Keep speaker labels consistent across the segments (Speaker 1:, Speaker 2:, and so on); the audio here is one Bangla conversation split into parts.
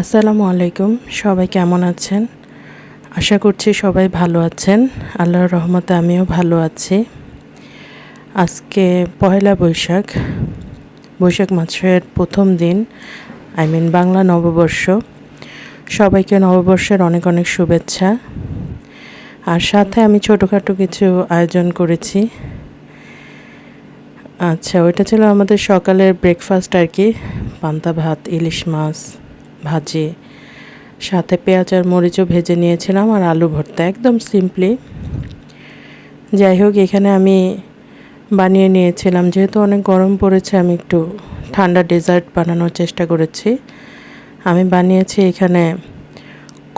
Speaker 1: আসসালামু আলাইকুম, সবাই কেমন আছেন? আশা করছি সবাই ভালো আছেন। আল্লাহর রহমতে আমিও ভালো আছি। আজকে পয়লা বৈশাখ বৈশাখ মাসের প্রথম দিন, আই মিন বাংলা নববর্ষ। সবাইকে নববর্ষের অনেক অনেক শুভেচ্ছা। আর সাথে আমি ছোটোখাটো কিছু আয়োজন করেছি। আচ্ছা ওইটা ছিল আমাদের সকালের ব্রেকফাস্ট আর কি, পান্তা ভাত, ইলিশ মাছ। ভাজি। সাথে পেঁয়াজ আর মরিচও ভেজে নিয়েছিলাম আর আলু ভর্তা, একদম সিম্পলি যাই হোক, এখানে আমি বানিয়ে নিয়েছিলাম। যেহেতু অনেক গরম পড়েছে, আমি একটু ঠান্ডা ডেজার্ট বানানোর চেষ্টা করেছি। আমি বানিয়েছি এখানে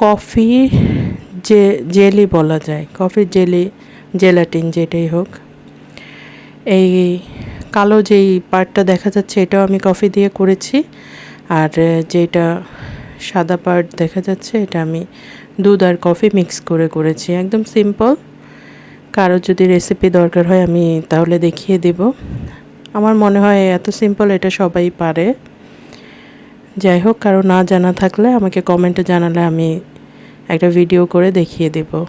Speaker 1: কফি যে জেলি বলা যায়। কফি জেলি, জেলাটিন যেটাই হোক। এই কালো যেই পার্টটা দেখা যাচ্ছে, এটাও আমি কফি দিয়ে করেছি। আর যেটা সাদা পার্ট দেখা যাচ্ছে, এটা আমি দুধ আর কফি মিক্স করে করেছি। একদম সিম্পল। কারও যদি রেসিপি দরকার হয়, আমি তাহলে দেখিয়ে দেব। আমার মনে হয় এত সিম্পল, এটা সবাই পারে। যাই হোক, কারও না জানা থাকলে আমাকে কমেন্টে জানালে আমি একটা ভিডিও করে দেখিয়ে দেব।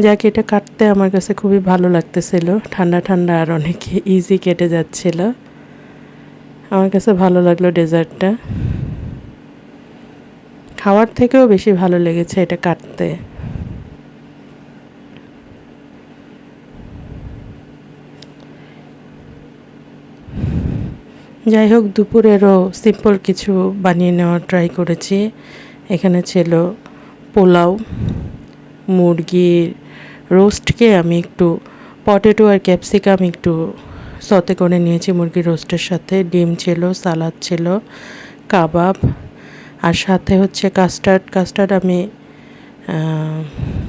Speaker 1: যাকে, এটা কাটতে আমার কাছে খুবই ভালো লাগতেছিল। ঠান্ডা ঠান্ডা আর অনেক ইজি কেটে যাচ্ছিল। আমার কাছে ভালো লাগল ডেজার্টটা। খাওয়ার থেকেও বেশি ভালো লেগেছে এটা কাটতে। যাই হোক, দুপুরেরও সিম্পল কিছু বানিয়ে নেওয়ার ট্রাই করেছি। এখানে ছিল পোলাও, মুরগির রোস্টকে আমি একটু পটেটো আর ক্যাপসিকাম একটু সতে করে নিয়েছি মুরগির রোস্টের সাথে। ডিম ছিল, সালাদ ছিল, কাবাব, আর সাথে হচ্ছে কাস্টার্ড। কাস্টার্ড আমি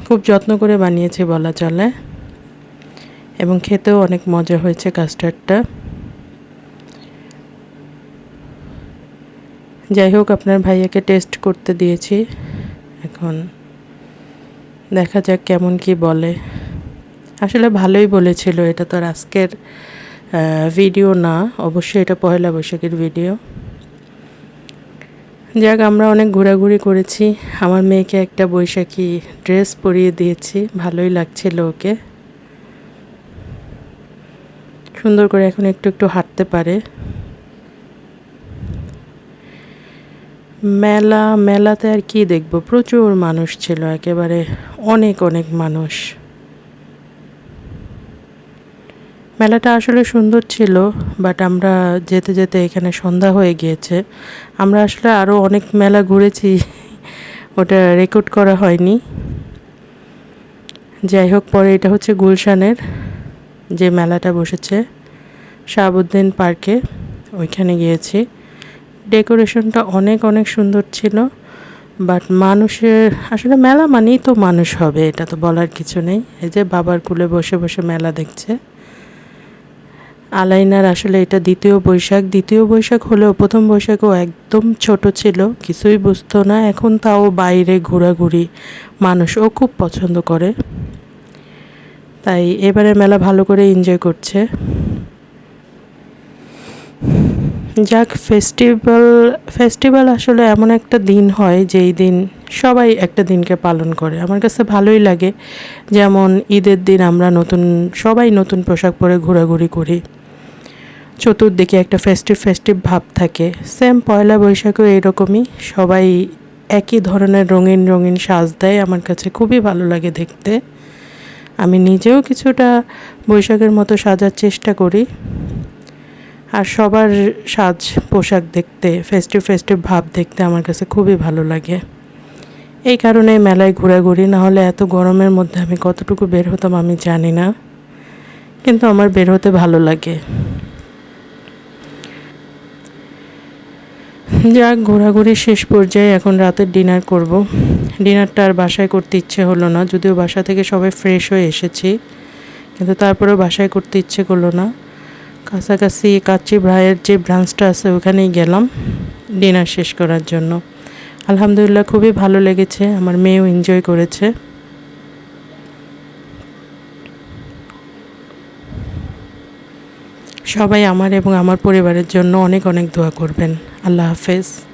Speaker 1: খুব যত্ন করে বানিয়েছি বলা চলে। এবং খেতেও অনেক মজা হয়েছে কাস্টার্ডটা। যাই হোক, আপনার ভাইয়াকে টেস্ট করতে দিয়েছি। এখন দেখা যাক কেমন কি বলে। আসলে ভালোই বলেছিল, এটা তো আজকের ভিডিও না, অবশ্যই এটা পয়লা বৈশাখের ভিডিও যাক, আমরা অনেক ঘোরাঘুরি করেছি। আমার মেয়েকে একটা বৈশাখী ড্রেস পরিয়ে দিয়েছি, ভালোই লাগছিল ওকে। সুন্দর করে এখন একটু একটু হাঁটতে পারে। মেলা, মেলাতে আর কি দেখব? প্রচুর মানুষ ছিল, একেবারে অনেক অনেক মানুষ। মেলাটা আসলে সুন্দর ছিল বাট আমরা যেতে যেতে এখানে সন্ধ্যা হয়ে গিয়েছে। আমরা আসলে আরও অনেক মেলা ঘুরেছি, ওটা রেকর্ড করা হয়নি। যাই হোক, পরে এটা হচ্ছে গুলশানের যে মেলাটা বসেছে, শাহাবুদ্দিন পার্কে, ওইখানে গিয়েছি। ডেকোরেশনটা অনেক অনেক সুন্দর ছিল বাট মানুষের, আসলে মেলা মানেই তো মানুষ হবে, এটা তো বলার কিছু নেই। এই যে বাবার কুলে বসে বসে মেলা দেখছে। আলাইনার আসলে এটা দ্বিতীয় বৈশাখ। দ্বিতীয় বৈশাখ হলেও প্রথম বৈশাখও একদম ছোট ছিল, কিছুই বুঝতো না। এখন তাও বাইরে ঘোরাঘুরি মানুষ ও খুব পছন্দ করে। তাই এবারে মেলা ভালো করে এনজয় করছে। যাক ফেস্টিভ্যাল ফেস্টিভ্যাল আসলে এমন একটা দিন হয় যেই দিন সবাই একটা দিনকে পালন করে। আমার কাছে ভালোই লাগে। যেমন ঈদের দিন আমরা নতুন, সবাই নতুন পোশাক পরে ঘোরাঘুরি করি। চতুর্দিকে একটা ফেস্টিভ ফেস্টিভ ভাব থাকে। সেম পয়লা বৈশাখও এরকমই। সবাই একই ধরনের রঙিন রঙিন সাজ দেয়। আমার কাছে খুবই ভালো লাগে দেখতে। আমি নিজেও কিছুটা বৈশাখের মতো সাজার চেষ্টা করি। আর সবার সাজ, পোশাক দেখতে ফেস্টিভ ফেস্টিভ ভাব দেখতে আমার কাছে খুবই ভালো লাগে। এই কারণে মেলায় ঘোরাঘুরি না হলে এত গরমের মধ্যে আমি কতটুকু বের হতাম আমি জানি না। কিন্তু আমার বের হতে ভালো লাগে। যাক, ঘোরাঘুরি শেষ পর্যায়ে এখন রাতের ডিনার করব। ডিনারটা আর বাসায় করতে ইচ্ছে হলো না, যদিও বাসা থেকে সবাই ফ্রেশ হয়ে এসেছি, কিন্তু তারপরেও বাসায় করতে ইচ্ছে করল না। কাছাকাছি কাচ্চি ভাইয়ের যে ব্রাঞ্চটা আছে ওখানেই গেলাম ডিনার শেষ করার জন্য। আলহামদুলিল্লাহ খুবই ভালো লেগেছে, আমার মেয়েও এনজয় করেছে। সবাই আমার এবং আমার পরিবারের জন্য অনেক অনেক দোয়া করবেন। আল্লাহ হাফেজ